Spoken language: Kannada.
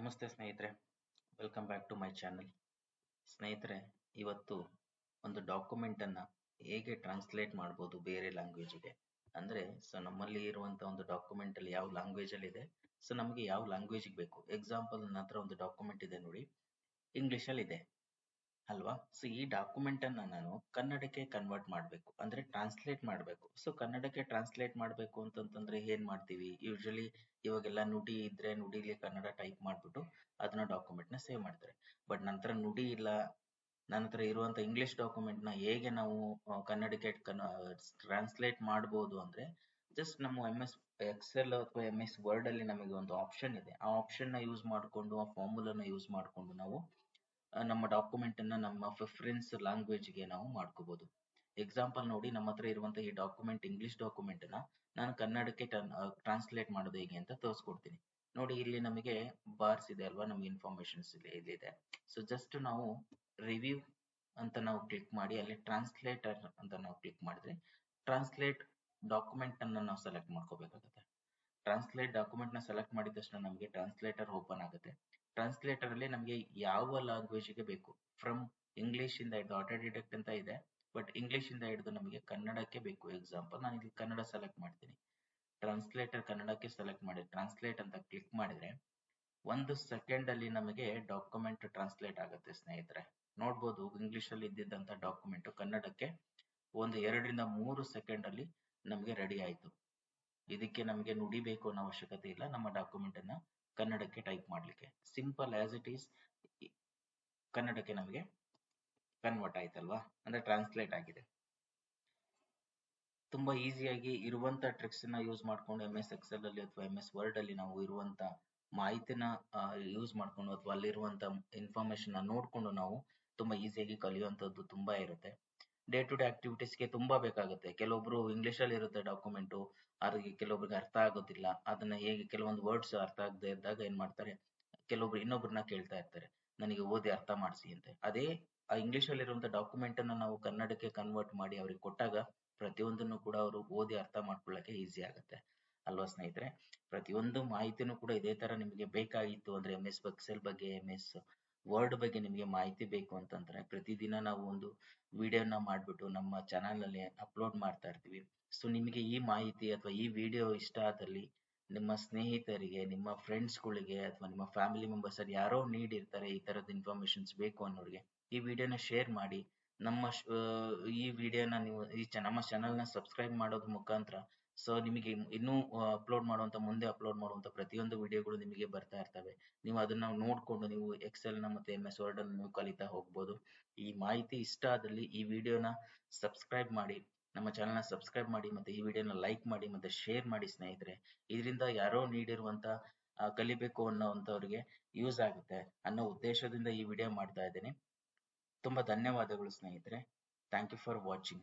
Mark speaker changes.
Speaker 1: ನಮಸ್ತೆ ಸ್ನೇಹಿತರೆ welcome back to my channel ಸ್ನೇಹಿತರೆ, ಇವತ್ತು ಒಂದು ಡಾಕ್ಯುಮೆಂಟ್ ಅನ್ನ ಹೇಗೆ ಟ್ರಾನ್ಸ್ಲೇಟ್ ಮಾಡ್ಬೋದು ಬೇರೆ ಲ್ಯಾಂಗ್ವೇಜಿಗೆ ಅಂದ್ರೆ ಸೊ ನಮ್ಮಲ್ಲಿ ಇರುವಂಥ ಒಂದು ಡಾಕ್ಯುಮೆಂಟ್ ಅಲ್ಲಿ ಯಾವ ಲ್ಯಾಂಗ್ವೇಜ್ ಅಲ್ಲಿ ಇದೆ ಸೊ ನಮಗೆ ಯಾವ ಲ್ಯಾಂಗ್ವೇಜ್ ಬೇಕು? ಎಕ್ಸಾಂಪಲ್ ನನ್ನ ಹತ್ರ ಒಂದು ಡಾಕ್ಯುಮೆಂಟ್ ಇದೆ ನೋಡಿ. ಇಂಗ್ಲಿಷ್ ಅಲ್ಲಿ ಇದೆ. ಅಲ್ವಾ? ಸೊ ಈ ಡಾಕ್ಯುಮೆಂಟ್ ಅನ್ನ ನಾನು ಕನ್ನಡಕ್ಕೆ ಕನ್ವರ್ಟ್ ಮಾಡಬೇಕು. ಅಂದ್ರೆ ಟ್ರಾನ್ಸ್ಲೇಟ್ ಮಾಡಬೇಕು. ಸೊ ಕನ್ನಡಕ್ಕೆ ಟ್ರಾನ್ಸ್ಲೇಟ್ ಮಾಡಬೇಕು ಅಂತಂತಂದ್ರೆ ಏನ್ ಮಾಡ್ತೀವಿ? ಯೂಶಲಿ ಇವಾಗೆಲ್ಲ ನುಡಿ ಇದ್ರೆ ನುಡಿಲಿ ಕನ್ನಡ ಟೈಪ್ ಮಾಡ್ಬಿಟ್ಟು ಅದನ್ನ ಡಾಕ್ಯುಮೆಂಟ್ನ ಸೇವ್ ಮಾಡ್ತಾರೆ. ಬಟ್ ನಂತರ ನುಡಿ ಇಲ್ಲ, ನನ್ನ ಹತ್ರ ಇರುವಂತ ಇಂಗ್ಲಿಷ್ ಡಾಕ್ಯುಮೆಂಟ್ನ ಹೇಗೆ ನಾವು ಕನ್ನಡಕ್ಕೆ ಟ್ರಾನ್ಸ್ಲೇಟ್ ಮಾಡಬಹುದು ಅಂದ್ರೆ ಜಸ್ಟ್ ನಮ್ಮ ಎಂ ಎಸ್ ಎಕ್ಸೆಲ್ ಅಥವಾ ಎಂ ಎಸ್ ವರ್ಡ್ ಅಲ್ಲಿ ನಮಗೆ ಒಂದು ಆಪ್ಷನ್ ಇದೆ. ಆ ಆಪ್ಷನ್ನ ಯೂಸ್ ಮಾಡಿಕೊಂಡು, ಆ ಫಾರ್ಮುಲಾನ ಯೂಸ್ ಮಾಡಿಕೊಂಡು ನಾವು ನಮ್ಮ ಡಾಕ್ಯುಮೆಂಟ್ ಅನ್ನ ನಮ್ಮ ಪ್ರಿಫರೆನ್ಸ್ ಲ್ಯಾಂಗ್ವೇಜ್ಗೆ ನಾವು ಮಾಡ್ಕೋಬಹುದು ಎಕ್ಸಾಂಪಲ್ ನೋಡಿ, ನಮ್ಮ ಹತ್ರ ಇರುವಂತ ಈ ಡಾಕ್ಯುಮೆಂಟ್ ಇಂಗ್ಲಿಷ್ ಡಾಕ್ಯುಮೆಂಟ್ ಅನ್ನ ನಾನು ಕನ್ನಡಕ್ಕೆ ಟ್ರಾನ್ಸ್ಲೇಟ್ ಮಾಡೋದು ಹೇಗೆ ಅಂತ ತೋರಿಸ್ಕೊಡ್ತೀನಿ. ನೋಡಿ, ಇಲ್ಲಿ ನಮಗೆ ಬಾರ್ಸ್ ಇದೆ ಅಲ್ವಾ, ನಮ್ಗೆ ಇನ್ಫಾರ್ಮೇಶನ್ಸ್ ಇಲ್ಲಿದೆ ಸೊ ಜಸ್ಟ್ ನಾವು ರಿವ್ಯೂ ಅಂತ ನಾವು ಕ್ಲಿಕ್ ಮಾಡಿ, ಅಲ್ಲಿ ಟ್ರಾನ್ಸ್ಲೇಟರ್ ಅಂತ ನಾವು ಕ್ಲಿಕ್ ಮಾಡಿದ್ರೆ ಟ್ರಾನ್ಸ್ಲೇಟ್ ಡಾಕ್ಯುಮೆಂಟ್ ಅನ್ನ ನಾವು ಸೆಲೆಕ್ಟ್ ಮಾಡ್ಕೋಬೇಕಾಗುತ್ತೆ. ಟ್ರಾನ್ಸ್ಲೇಟ್ ಡಾಕ್ಯುಮೆಂಟ್ನ ಸೆಲೆಕ್ಟ್ ಮಾಡಿದ ತಕ್ಷಣ ನಮಗೆ ಟ್ರಾನ್ಸ್ಲೇಟರ್ ಓಪನ್ ಆಗುತ್ತೆ. ಟ್ರಾನ್ಸ್ಲೇಟರ್ ಅಲ್ಲಿ ನಮಗೆ ಯಾವ ಲ್ಯಾಂಗ್ವೇಜ್ಗೆ ಬೇಕು? ಫ್ರಮ್ ಇಂಗ್ಲಿಷ್ ಇಂದ ಹಿಡಿದು ಆಟೋ ಡಿಟೆಕ್ಟ್ ಅಂತ ಇದೆ ಬಟ್ ಇಂಗ್ಲಿಷ್ ಇಂದ ಹಿಡಿದು ನಮಗೆ ಕನ್ನಡಕ್ಕೆ ಬೇಕು. ಎಕ್ಸಾಂಪಲ್ ನಾನು ಇಲ್ಲಿ ಕನ್ನಡ ಸೆಲೆಕ್ಟ್ ಮಾಡ್ತೀನಿ. ಟ್ರಾನ್ಸ್ಲೇಟರ್ ಕನ್ನಡಕ್ಕೆ ಸೆಲೆಕ್ಟ್ ಮಾಡಿ ಟ್ರಾನ್ಸ್ಲೇಟ್ ಅಂತ ಕ್ಲಿಕ್ ಮಾಡಿದ್ರೆ ಒಂದು ಸೆಕೆಂಡ್ ಅಲ್ಲಿ ನಮಗೆ ಡಾಕ್ಯುಮೆಂಟ್ ಟ್ರಾನ್ಸ್ಲೇಟ್ ಆಗುತ್ತೆ, ಸ್ನೇಹಿತರೆ. ನೋಡ್ಬೋದು ಇಂಗ್ಲಿಷ್ ಅಲ್ಲಿ ಇದ್ದಿದ್ದಂತ ಡಾಕ್ಯುಮೆಂಟ್ ಕನ್ನಡಕ್ಕೆ ಒಂದು ಎರಡರಿಂದ ಮೂರು ಸೆಕೆಂಡ್ ಅಲ್ಲಿ ನಮಗೆ ರೆಡಿ ಆಯ್ತು. ಇದಕ್ಕೆ ನಮಗೆ ನುಡಿ ಬೇಕು ಅನ್ನೋ ಅವಶ್ಯಕತೆ ಇಲ್ಲ. ನಮ್ಮ ಡಾಕ್ಯುಮೆಂಟ್ ಅನ್ನ ಕನ್ನಡಕ್ಕೆ ಟೈಪ್ ಮಾಡ್ಲಿಕ್ಕೆ. ಸಿಂಪಲ್ ಆಸ್ ಇಟ್ ಈಸ್ ಕನ್ನಡಕ್ಕೆ ನಮಗೆ ಕನ್ವರ್ಟ್ ಆಯ್ತಲ್ವಾ? ಅಂದ್ರೆ ಟ್ರಾನ್ಸ್ಲೇಟ್ ಆಗಿದೆ. ತುಂಬಾ ಈಸಿಯಾಗಿ ಇರುವಂತ ಟ್ರಿಕ್ಸ್ನ ಯೂಸ್ ಮಾಡ್ಕೊಂಡು ಎಂ ಎಸ್ ಎಕ್ಸೆಲ್ ಅಲ್ಲಿ ಅಥವಾ ಎಂ ಎಸ್ ವರ್ಡ್ ಅಲ್ಲಿ ನಾವು ಇರುವಂತ ಮಾಹಿತಿನ ಯೂಸ್ ಮಾಡ್ಕೊಂಡು ಅಥವಾ ಅಲ್ಲಿರುವಂತ ಇನ್ಫಾರ್ಮೇಶನ್ ನೋಡ್ಕೊಂಡು ನಾವು ತುಂಬಾ ಈಸಿಯಾಗಿ ಕಲಿಯುವಂತದ್ದು ತುಂಬಾ ಇರುತ್ತೆ. ಡೇ ಟು ಡೇ ಆಕ್ಟಿವಿಟೀಸ್ಗೆ ತುಂಬಾ ಬೇಕಾಗುತ್ತೆ. ಕೆಲವೊಬ್ರು ಇಂಗ್ಲಿಷ್ ಅಲ್ಲಿ ಇರುತ್ತೆ ಡಾಕ್ಯುಮೆಂಟ್ ಅದಕ್ಕೆ ಕೆಲವೊಬ್ರಿಗೆ ಅರ್ಥ ಆಗೋದಿಲ್ಲ. ಅದನ್ನ ಹೇಗೆ ಕೆಲವೊಂದು ವರ್ಡ್ಸ್ ಅರ್ಥ ಆಗದೆ ಇದ್ದಾಗ ಏನ್ ಮಾಡ್ತಾರೆ? ಕೆಲವೊಬ್ರು ಇನ್ನೊಬ್ರನ್ನ ಕೇಳ್ತಾ ಇರ್ತಾರೆ. ನನಗೆ ಓದಿ ಅರ್ಥ ಮಾಡಿಸಿ ಅಂತ. ಅದೇ ಆ ಡಾಕ್ಯುಮೆಂಟ್ ಅನ್ನ ನಾವು ಕನ್ನಡಕ್ಕೆ ಕನ್ವರ್ಟ್ ಮಾಡಿ ಅವ್ರಿಗೆ ಕೊಟ್ಟಾಗ ಪ್ರತಿಯೊಂದನ್ನು ಕೂಡ ಅವರು ಓದಿ ಅರ್ಥ ಮಾಡ್ಕೊಳ್ಳಕ್ಕೆ ಈಸಿ ಆಗುತ್ತೆ. ಅಲ್ವಾ ಸ್ನೇಹಿತರೆ? ಪ್ರತಿಯೊಂದು ಮಾಹಿತಿನೂ ಕೂಡ ಇದೇ ತರ ನಿಮಗೆ ಬೇಕಾಗಿತ್ತು ಅಂದ್ರೆ ಎಂ ಎಸ್ ಎಕ್ಸೆಲ್ ಬಗ್ಗೆ ಎಂ ಎಸ್ ವರ್ಡ್ ಬಗ್ಗೆ ನಿಮಗೆ ಮಾಹಿತಿ ಬೇಕು ಅಂತಂದ್ರೆ ಪ್ರತಿದಿನ ನಾವು ಒಂದು ವಿಡಿಯೋನ ಮಾಡಿಬಿಟ್ಟು ನಮ್ಮ ಚಾನಲ್ ಅಲ್ಲಿ ಅಪ್ಲೋಡ್ ಮಾಡ್ತಾ ಇರ್ತೀವಿ. ಸೊ ನಿಮಗೆ ಈ ಮಾಹಿತಿ ಅಥವಾ ಈ ವಿಡಿಯೋ ಇಷ್ಟ ಆದಲ್ಲಿ ನಿಮ್ಮ ಸ್ನೇಹಿತರಿಗೆ, ನಿಮ್ಮ ಫ್ರೆಂಡ್ಸ್ ಗಳಿಗೆ ಅಥವಾ ನಿಮ್ಮ ಫ್ಯಾಮಿಲಿ ಮೆಂಬರ್ಸ್ ಅಲ್ಲಿ ಯಾರೋ ನೀಡ್ ಇರ್ತಾರೆ ಈ ತರದ ಇನ್ಫಾರ್ಮೇಶನ್ಸ್ ಬೇಕು ಅನ್ನೋರಿಗೆ ಈ ವಿಡಿಯೋನ ಶೇರ್ ಮಾಡಿ ನಮ್ಮ ಈ ವಿಡಿಯೋನ ನೀವು ಈ ನಮ್ಮ ಚಾನಲ್ನ ಸಬ್ಸ್ಕ್ರೈಬ್ ಮಾಡೋದ್ರ ಮುಖಾಂತರ ಸೊ ನಿಮಗೆ ಇನ್ನೂ ಅಪ್ಲೋಡ್ ಮಾಡುವಂತ ಮುಂದೆ ಅಪ್ಲೋಡ್ ಮಾಡುವಂತ ಪ್ರತಿಯೊಂದು ವಿಡಿಯೋಗಳು ನಿಮಗೆ ಬರ್ತಾ ಇರ್ತವೆ. ನೀವು ಅದನ್ನ ನೋಡ್ಕೊಂಡು ನೀವು ಎಕ್ಸೆಲ್ನ ಮತ್ತೆ ಎಂ ಎಸ್ ವರ್ಡ್ ಅನ್ನು ನೀವು ಕಲಿತಾ ಹೋಗ್ಬೋದು. ಈ ಮಾಹಿತಿ ಇಷ್ಟ ಆದಲ್ಲಿ ಈ ವಿಡಿಯೋನ ಸಬ್ಸ್ಕ್ರೈಬ್ ಮಾಡಿ ನಮ್ಮ ಚಾನಲ್ನ ಸಬ್ಸ್ಕ್ರೈಬ್ ಮಾಡಿ ಮತ್ತೆ ಈ ವಿಡಿಯೋನ ಲೈಕ್ ಮಾಡಿ ಮತ್ತೆ ಶೇರ್ ಮಾಡಿ ಸ್ನೇಹಿತರೆ. ಇದರಿಂದ ಯಾರೋ ನೀಡಿರುವಂತ ಆ, ಕಲಿಬೇಕು ಅನ್ನೋವಂಥವ್ರಿಗೆ ಯೂಸ್ ಆಗುತ್ತೆ ಅನ್ನೋ ಉದ್ದೇಶದಿಂದ ಈ ವಿಡಿಯೋ ಮಾಡ್ತಾ ಇದ್ದೀನಿ. ತುಂಬಾ ಧನ್ಯವಾದಗಳು ಸ್ನೇಹಿತರೆ. Thank you for watching